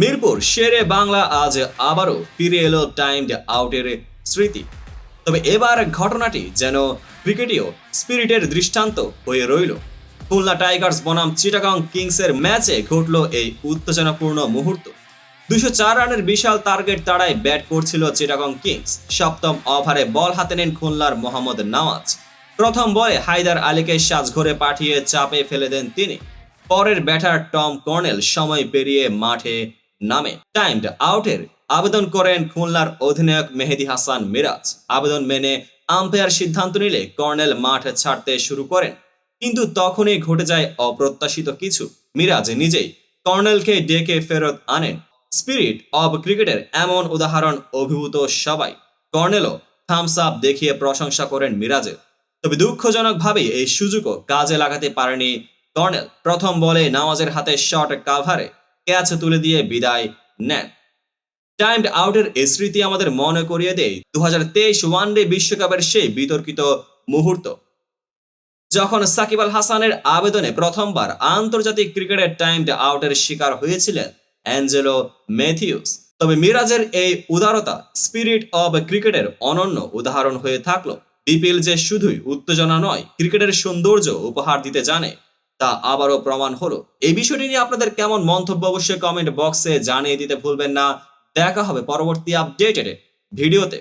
মিরপুর শেরে বাংলা আজ আবারও ফিরে এলো টাইমড আউটের স্মৃতি। তবে এবার ঘটনাটি যেন ক্রিকেটীয় স্পিরিটের দৃষ্টান্ত হয়ে রইল। খুলনা টাইগার্স বনাম চিটাগং কিংসের ম্যাচে ঘটল এই উত্তেজনাপূর্ণ মুহূর্ত। দুশো চার রানের বিশাল টার্গেট তাড়ায় ব্যাট করছিল চিটাগং কিংস। সপ্তম ওভারে বল হাতে নেন খুলনার মোহাম্মদ নওয়াজ। প্রথম বলে হায়দার আলীকে সাজঘরে পাঠিয়ে চাপে ফেলে দেন তিনি। পরের ব্যাটার টম কর্নেল সময় পেরিয়ে মাঠে নামে টাইমড আউটের আবেদন করেন খুলনার অধিনায়ক মেহেদি হাসান মিরাজ। আবেদন মেনে আম্পায়ার সিদ্ধান্ত নিলে কর্নেল মাঠ ছাড়তে শুরু করেন। কিন্তু তখনই ঘটে যায় অপ্রত্যাশিত কিছু। মিরাজ নিজেই কর্নেলকে ডেকে ফেরত আনেন। স্পিরিট অব ক্রিকেটের এমন উদাহরণ অভিভূত সবাই। কর্নেলও থামস আপ দেখিয়ে প্রশংসা করেন মিরাজের। তবে দুঃখজনকভাবে এই সুযোগও কাজে লাগাতে পারেনি কর্নেল। প্রথম বলে নওয়াজের হাতে শর্ট কাভারে ক্যাচ তুলে দিয়ে বিদায় নেন। টাইমড আউটের এই স্মৃতি আমাদের মনে করিয়ে দেয় দু ওয়ানডে বিশ্বকাপের সেই বিতর্কিত মুহূর্ত। যখন সাকিব আল হাসানের আবেদনে প্রথমবার আন্তর্জাতিক ক্রিকেটের টাইমড আউটের শিকার হয়েছিলেন অ্যাঞ্জেলো ম্যাথিউস তবে মিরাজের এই উদারতা স্পিরিট অব ক্রিকেটের অনন্য উদাহরণ হয়ে থাকল। বিপিএল যে শুধুই উত্তেজনা নয়, ক্রিকেটের সৌন্দর্য উপহার দিতে জানে তা আবারও প্রমাণ হলো। এই বিষয়টি নিয়ে আপনাদের কেমন মন্তব্য অবশ্যই কমেন্ট বক্সে জানিয়ে দিতে ভুলবেন না। দেখা হবে পরবর্তী আপডেটেড ভিডিওতে।